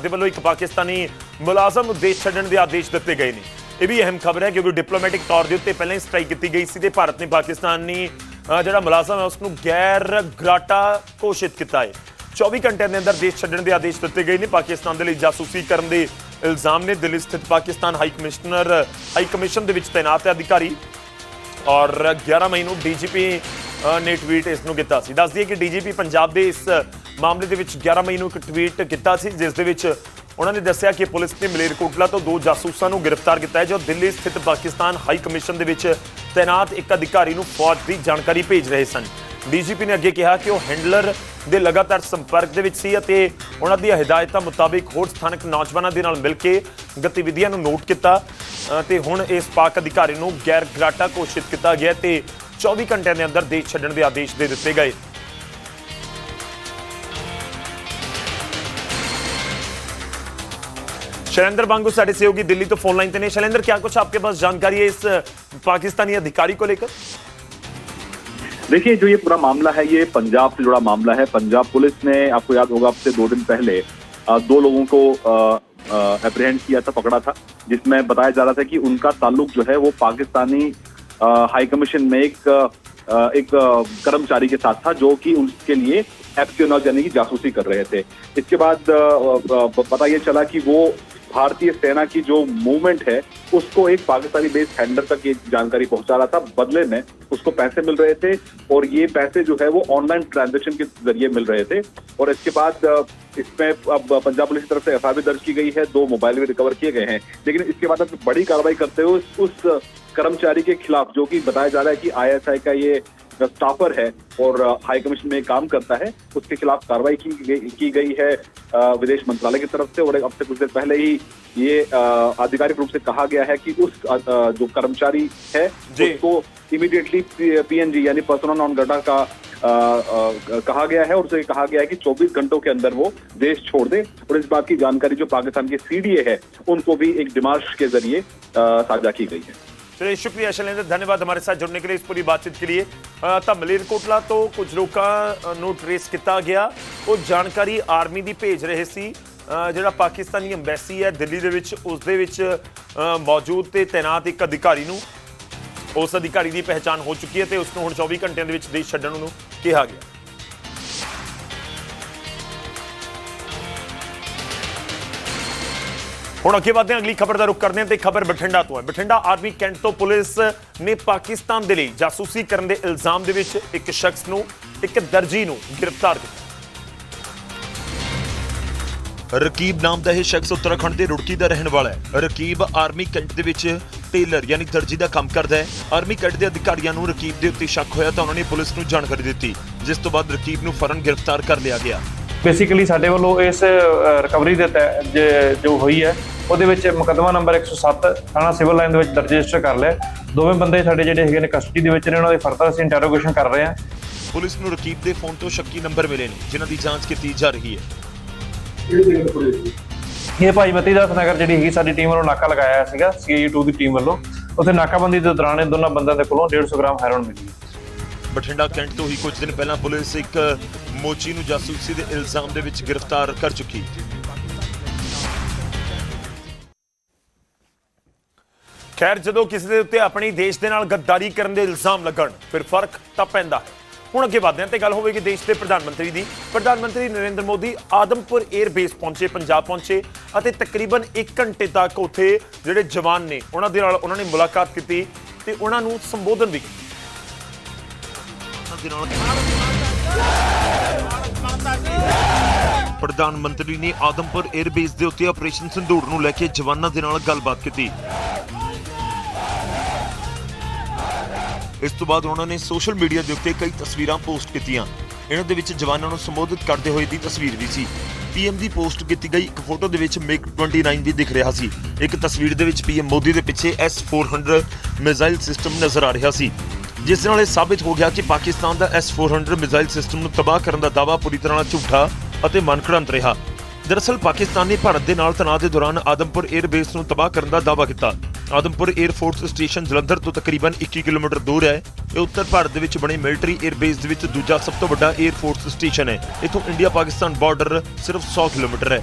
ਦੇ ਵੱਲੋਂ ਇੱਕ ਪਾਕਿਸਤਾਨੀ ਮੁਲਾਜ਼ਮ ਨੂੰ ਦੇਸ਼ ਛੱਡਣ ਦੇ ਆਦੇਸ਼ ਦਿੱਤੇ ਗਏ ਨੇ। ਇਹ ਵੀ ਅਹਿਮ ਖਬਰ ਹੈ ਕਿਉਂਕਿ ਡਿਪਲੋਮੈਟਿਕ ਤੌਰ ਦੇ ਉੱਤੇ ਪਹਿਲਾਂ ਹੀ ਸਟ੍ਰਾਈਕ ਕੀਤੀ ਗਈ ਸੀ ਤੇ ਭਾਰਤ ਨੇ ਪਾਕਿਸਤਾਨੀ ਜਿਹੜਾ ਮੁਲਾਜ਼ਮ ਹੈ ਉਸ ਨੂੰ ਗੈਰ ਗਰਾਟਾ ਘੋਸ਼ਿਤ ਕੀਤਾ ਹੈ। 24 ਘੰਟਿਆਂ ਦੇ ਅੰਦਰ ਦੇਸ਼ ਛੱਡਣ ਦੇ ਆਦੇਸ਼ ਦਿੱਤੇ ਗਏ ਨੇ। ਪਾਕਿਸਤਾਨ ਦੇ ਲਈ ਜਾਸੂਸੀ ਕਰਨ ਦੇ ਇਲਜ਼ਾਮ ਨੇ। ਦਿੱਲੀ ਸਥਿਤ Pakistan high commissioner, high commission ਦੇ ਵਿੱਚ ਤਾਇਨਾਤ ਹੈ ਅਧਿਕਾਰੀ। ਔਰ 11 ਮਈ ਨੂੰ ਡੀਜੀਪੀ ਨੇ ਟਵੀਟ ਇਸ ਨੂੰ ਕੀਤਾ ਸੀ। ਦੱਸ ਦਈਏ ਕਿ ਡੀਜੀਪੀ ਪੰਜਾਬ ਦੇ ਇਸ ਮਾਮਲੇ ਦੇ ਵਿੱਚ 11 ਮਈ ਨੂੰ ਇੱਕ ਟਵੀਟ ਕੀਤਾ ਸੀ ਜਿਸ ਦੇ ਵਿੱਚ ਉਹਨਾਂ ਨੇ ਦੱਸਿਆ ਕਿ ਪੁਲਿਸ ਨੇ ਮਲੇਰਕੋਟਲਾ ਤੋਂ ਦੋ ਜਾਸੂਸਾਂ ਨੂੰ ਗ੍ਰਿਫਤਾਰ ਕੀਤਾ ਹੈ ਜੋ ਦਿੱਲੀ ਸਥਿਤ ਪਾਕਿਸਤਾਨ ਹਾਈ ਕਮਿਸ਼ਨ ਦੇ ਵਿੱਚ ਤਾਇਨਾਤ ਇੱਕ ਅਧਿਕਾਰੀ ਨੂੰ ਫੌਜ ਦੀ ਜਾਣਕਾਰੀ ਭੇਜ ਰਹੇ ਸਨ। ਡੀਜੀਪੀ ਨੇ ਅੱਗੇ ਕਿਹਾ ਕਿ ਉਹ ਹੈਂਡਲਰ ਦੇ ਲਗਾਤਾਰ ਸੰਪਰਕ ਦੇ ਵਿੱਚ ਸੀ ਅਤੇ ਉਹਨਾਂ ਦੀਆਂ ਹਦਾਇਤਾਂ ਮੁਤਾਬਿਕ ਹੋਰ ਸਥਾਨਕ ਨੌਜਵਾਨਾਂ ਦੇ ਨਾਲ ਮਿਲ ਕੇ ਗਤੀਵਿਧੀਆਂ ਨੂੰ ਨੋਟ ਕੀਤਾ ਅ, ਤੇ ਹੁਣ ਇਸ ਪਾਕ ਅਧਿਕਾਰੀ ਨੂੰ ਗੈਰ ਗਰਾਟਾ ਘੋਸ਼ਿਤ ਕੀਤਾ ਗਿਆ ਤੇ 24 ਘੰਟਿਆਂ ਦੇ ਅੰਦਰ ਦੇਸ਼ ਛੱਡਣ ਦੇ ਆਦੇਸ਼ ਦੇ ਦਿੱਤੇ ਗਏ। शैलेंद्र बांगू साढ़े सहयोगी दिल्ली तो फ़ोन लाइन पे नहीं। शैलेंद्र, क्या कुछ आपके पास जानकारी है इस पाकिस्तानी अधिकारी को लेकर? देखिए, जो ये पूरा मामला है, ये पंजाब से जुड़ा मामला है। पंजाब पुलिस ने, आपको याद होगा, अब से दो दिन पहले दो लोगों को अप्रीहेंड किया था, पकड़ा था, जिसमें बताया जा रहा था कि उनका ताल्लुक जो है, वो पाकिस्तानी हाई कमीशन में एक एक कर्मचारी के साथ था, जो कि उनके लिए एप्सियोनॉज यानी कि जासूसी कर रहे थे। इसके बाद पता ये चला कि वो भारतीय सेना की जो मूवमेंट है, उसको एक पाकिस्तानी बेस हैंडलर तक ये जानकारी पहुँचा रहा था। बदले में उसको पैसे मिल रहे थे और ये पैसे जो है वो ऑनलाइन ट्रांजेक्शन के ज़रिए मिल रहे थे। और इसके बाद इसमें अब पंजाब पुलिस की तरफ़ से एफ़ दर्ज की गई है। दो मोबाइल भी रिकवर किए गए हैं। लेकिन इसके बाद अब बड़ी कार्रवाई करते हुए उस कर्मचारी के खिलाफ जो कि बताया जा रहा है कि आईएसआई का ये स्टाफर है और हाई कमीशन में काम करता है उसके खिलाफ कार्रवाई की गई की गई है विदेश मंत्रालय की तरफ़ से और अब से कुछ देर पहले ही ये आधिकारिक रूप से कहा गया है कि उस जो कर्मचारी है। उसको इमीडिएटली पीएनजी यानी पर्सनल नॉन ग्राटा का अ, अ, कहा गया है और उसे कहा गया है कि 24 घंटों के अंदर वो देश छोड़ दे और इस बात की जानकारी जो पाकिस्तान के सीडीए है उनको भी एक डिमार्श के ज़रिए साझा की गई है चलिए शुक्रिया शैलेंद्र धन्यवाद हमारे साथ जुड़ने के लिए इस पूरी बातचीत के लिए ਅ, ਤਾਂ ਮਲੇਰਕੋਟਲਾ ਤੋਂ ਕੁਝ ਲੋਕਾਂ ਅ, ਨੂੰ ਟ੍ਰੇਸ ਕੀਤਾ ਗਿਆ ਉਹ ਜਾਣਕਾਰੀ ਆਰਮੀ ਦੀ ਭੇਜ ਰਹੇ ਸੀ ਅ, ਜਿਹੜਾ ਪਾਕਿਸਤਾਨੀ ਐਮਬੈਸੀ ਹੈ ਦਿੱਲੀ ਦੇ ਵਿੱਚ ਉਸ ਦੇ ਵਿੱਚ ਅ, ਮੌਜੂਦ ਤੇ ਤਾਇਨਾਤ ਇੱਕ ਅਧਿਕਾਰੀ ਨੂੰ ਉਸ ਅਧਿਕਾਰੀ ਦੀ ਪਹਿਚਾਣ ਹੋ ਚੁੱਕੀ ਹੈ ਤੇ ਉਸ ਨੂੰ ਹੁਣ 24 ਘੰਟਿਆਂ ਦੇ ਵਿੱਚ ਦੇਸ਼ ਛੱਡਣ ਨੂੰ ਕਿਹਾ ਗਿਆ ਹੁਣ ਅੱਗੇ ਵਧਦੇ ਹਾਂ, ਅਗਲੀ ਖਬਰ ਦਾ ਰੁਖ ਕਰਦੇ ਹਾਂ ਤੇ ਖਬਰ ਬਠਿੰਡਾ ਤੋਂ ਹੈ। ਬਠਿੰਡਾ ਆਰਮੀ ਕੈਂਟ ਤੋਂ ਪੁਲਿਸ ਨੇ ਪਾਕਿਸਤਾਨ ਦੇ ਲਈ ਜਾਸੂਸੀ ਕਰਨ ਦੇ ਇਲਜ਼ਾਮ ਦੇ ਵਿੱਚ ਇੱਕ ਸ਼ਖਸ ਨੂੰ, ਇੱਕ ਦਰਜੀ ਨੂੰ ਗ੍ਰਿਫਤਾਰ ਕੀਤਾ। ਰਕੀਬ ਨਾਮ ਦਾ ਇਹ ਸ਼ਖਸ ਉੱਤਰਾਖੰਡ ਦੇ ਰੁੜਕੀ ਦਾ ਰਹਿਣ ਵਾਲਾ ਹੈ। ਰਕੀਬ ਆਰਮੀ ਕੈਂਟ ਦੇ ਵਿੱਚ ਟੇਲਰ ਯਾਨੀ ਦਰਜੀ ਦਾ ਕੰਮ ਕਰਦਾ ਹੈ। ਆਰਮੀ ਕੈਂਟ ਦੇ ਅਧਿਕਾਰੀਆਂ ਨੂੰ ਰਕੀਬ ਦੇ ਉੱਤੇ ਸ਼ੱਕ ਹੋਇਆ ਤਾਂ ਉਹਨਾਂ ਨੇ ਪੁਲਿਸ ਨੂੰ ਜਾਣਕਾਰੀ ਦਿੱਤੀ, ਜਿਸ ਤੋਂ ਬਾਅਦ ਰਕੀਬ ਨੂੰ ਫੌਰਨ ਗ੍ਰਿਫਤਾਰ ਕਰ ਲਿਆ ਗਿਆ। ਬੇਸਿਕਲੀ ਸਾਡੇ ਵੱਲੋਂ ਇਸ ਰਿਕਵਰੀ ਦੇ ਤਹਿ- ਜੋ ਹੋਈ ਹੈ ਉਹਦੇ ਵਿੱਚ ਮੁਕੱਦਮਾ ਨੰਬਰ 107 ਥਾਣਾ ਸਿਵਲ ਲਾਈਨ ਦੇ ਵਿੱਚ ਦਰਜ ਰਜਿਸਟਰ ਕਰ ਲਿਆ। ਦੋਵੇਂ ਬੰਦੇ ਸਾਡੇ ਜਿਹੜੇ ਹੈਗੇ ਨੇ ਕਸਟਡੀ ਦੇ ਵਿੱਚ ਨੇ ਉਹਨਾਂ ਦੀ ਫਰਦਰ ਅਸੀਂ ਇੰਟਰੋਗੇਸ਼ਨ ਕਰ ਰਹੇ ਹਾਂ। ਪੁਲਿਸ ਨੂੰ ਰਕੀਬ ਦੇ ਫੋਨ ਤੋਂ ਸ਼ੱਕੀ ਨੰਬਰ ਮਿਲੇ ਨੇ ਜਿਨ੍ਹਾਂ ਦੀ ਜਾਂਚ ਕੀਤੀ ਜਾ ਰਹੀ ਹੈ। ਇਹ ਭਾਈ ਮਤੀ ਦਾਸ ਨਗਰ ਜਿਹੜੀ ਹੈਗੀ ਸਾਡੀ ਟੀਮ ਵੱਲੋਂ ਨਾਕਾ ਲਗਾਇਆ ਹੋਇਆ ਸੀਗਾ ਸੀਆਈ 2 ਦੀ ਟੀਮ ਵੱਲੋਂ। ਉੱਥੇ ਨਾਕਾਬੰਦੀ ਦੇ ਦੌਰਾਨ ਇਹ ਦੋਨਾਂ ਬੰਦਿਆਂ ਦੇ ਕੋਲੋਂ 150 ਗ੍ਰਾਮ ਹੈਰੋਇਨ ਮਿਲੀ। ਬਠਿੰਡਾ ਕੈਂਟ ਤੋਂ ਹੀ ਕੁਝ ਦਿਨ ਪਹਿਲਾਂ ਪੁਲਿਸ ਇੱਕ ਮੋਚੀ ਨੂੰ ਜਾਸੂਸੀ ਦੇ ਇਲਜ਼ਾਮ ਦੇ ਵਿੱਚ ਗ੍ਰਿਫਤਾਰ ਕਰ ਚੁੱਕੀ। ਖੈਰ, ਜਦੋਂ ਕਿਸੇ ਦੇ ਉੱਤੇ ਆਪਣੀ ਦੇਸ਼ ਦੇ ਨਾਲ ਗੱਦਾਰੀ ਕਰਨ ਦੇ ਇਲਜ਼ਾਮ ਲੱਗਣ, ਫਿਰ ਫ਼ਰਕ ਤਾਂ ਪੈਂਦਾ। ਹੈ ਹੁਣ ਅੱਗੇ ਵਧਦੇ ਹਾਂ ਤੇ ਗੱਲ ਹੋਵੇਗੀ ਦੇਸ਼ ਦੇ ਪ੍ਰਧਾਨ ਮੰਤਰੀ ਦੀ। ਪ੍ਰਧਾਨ ਮੰਤਰੀ ਨਰਿੰਦਰ ਮੋਦੀ ਆਦਮਪੁਰ 에ਅਰ ਬੇਸ ਪਹੁੰਚੇ, ਪੰਜਾਬ ਪਹੁੰਚੇ ਅਤੇ ਤਕਰੀਬਨ 1 ਘੰਟੇ ਤੱਕ ਉੱਥੇ ਜਿਹੜੇ ਜਵਾਨ ਨੇ, ਉਹਨਾਂ ਦੇ ਨਾਲ ਉਹਨਾਂ ਨੇ ਮੁਲਾਕਾਤ ਕੀਤੀ ਤੇ ਉਹਨਾਂ ਨੂੰ ਸੰਬੋਧਨ ਵੀ ਕੀਤਾ। ਪ੍ਰਧਾਨ ਮੰਤਰੀ ਨੇ ਆਦਮਪੁਰ 에ਅਰਬੇਸ ਦੇ ਉੱਤੇ ਆਪਰੇਸ਼ਨ ਸੰਧੂਰ ਨੂੰ ਲੈ ਕੇ ਜਵਾਨਾਂ ਦੇ ਨਾਲ ਗੱਲਬਾਤ ਕੀਤੀ। ਇਸ ਤੋਂ ਬਾਅਦ ਉਹਨਾਂ ਨੇ ਸੋਸ਼ਲ ਮੀਡੀਆ ਦੇ ਉੱਤੇ ਕਈ ਤਸਵੀਰਾਂ ਪੋਸਟ ਕੀਤੀਆਂ। ਇਹਨਾਂ ਦੇ ਵਿੱਚ ਜਵਾਨਾਂ ਨੂੰ ਸੰਬੋਧਿਤ ਕਰਦੇ ਹੋਏ ਦੀ ਤਸਵੀਰ ਵੀ ਸੀ। ਪੀਐਮ ਦੀ ਪੋਸਟ ਕੀਤੀ ਗਈ, ਇੱਕ ਫੋਟੋ ਦੇ ਵਿੱਚ ਮਿਗ 29 ਵੀ ਦਿਖ ਰਿਹਾ ਸੀ। ਇੱਕ ਤਸਵੀਰ ਦੇ ਵਿੱਚ ਪੀਐਮ ਮੋਦੀ ਦੇ ਪਿੱਛੇ S400 ਮਿਜ਼ਾਈਲ ਸਿਸਟਮ ਨਜ਼ਰ ਆ ਰਿਹਾ ਸੀ। ਜਿਸ ਨਾਲ ਇਹ ਸਾਬਿਤ ਹੋ ਗਿਆ ਕਿ ਪਾਕਿਸਤਾਨ ਦਾ S400 ਮਿਜ਼ਾਈਲ ਸਿਸਟਮ ਨੂੰ ਤਬਾਹ ਕਰਨ ਦਾ ਦਾਅਵਾ ਪੂਰੀ ਤਰ੍ਹਾਂ ਨਾਲ ਝੂਠਾ ਅਤੇ ਮਨਘੜੰਤ ਰਿਹਾ। ਦਰਅਸਲ ਪਾਕਿਸਤਾਨ ਨੇ ਭਾਰਤ ਦੇ ਨਾਲ ਤਣਾਅ ਦੇ ਦੌਰਾਨ ਆਦਮਪੁਰ 에ਅਰ ਬੇਸ ਨੂੰ ਤਬਾਹ ਕਰਨ ਦਾ ਦਾਅਵਾ ਕੀਤਾ। ਆਦਮਪੁਰ 에ਅਰਫੋਰਸ ਸਟੇਸ਼ਨ ਜਲੰਧਰ ਤੋਂ ਤਕਰੀਬਨ 21 ਕਿਲੋਮੀਟਰ ਦੂਰ ਹੈ। ਇਹ ਉੱਤਰ ਭਾਰਤ ਦੇ ਵਿੱਚ ਬਣੇ ਮਿਲਟਰੀ 에ਅਰਬੇਸ ਦੇ ਵਿੱਚ ਦੂਜਾ ਸਭ ਤੋਂ ਵੱਡਾ 에ਅਰਫੋਰਸ ਸਟੇਸ਼ਨ ਹੈ। ਇਥੋਂ ਇੰਡੀਆ ਪਾਕਿਸਤਾਨ ਬਾਰਡਰ ਸਿਰਫ 100 ਕਿਲੋਮੀਟਰ ਹੈ।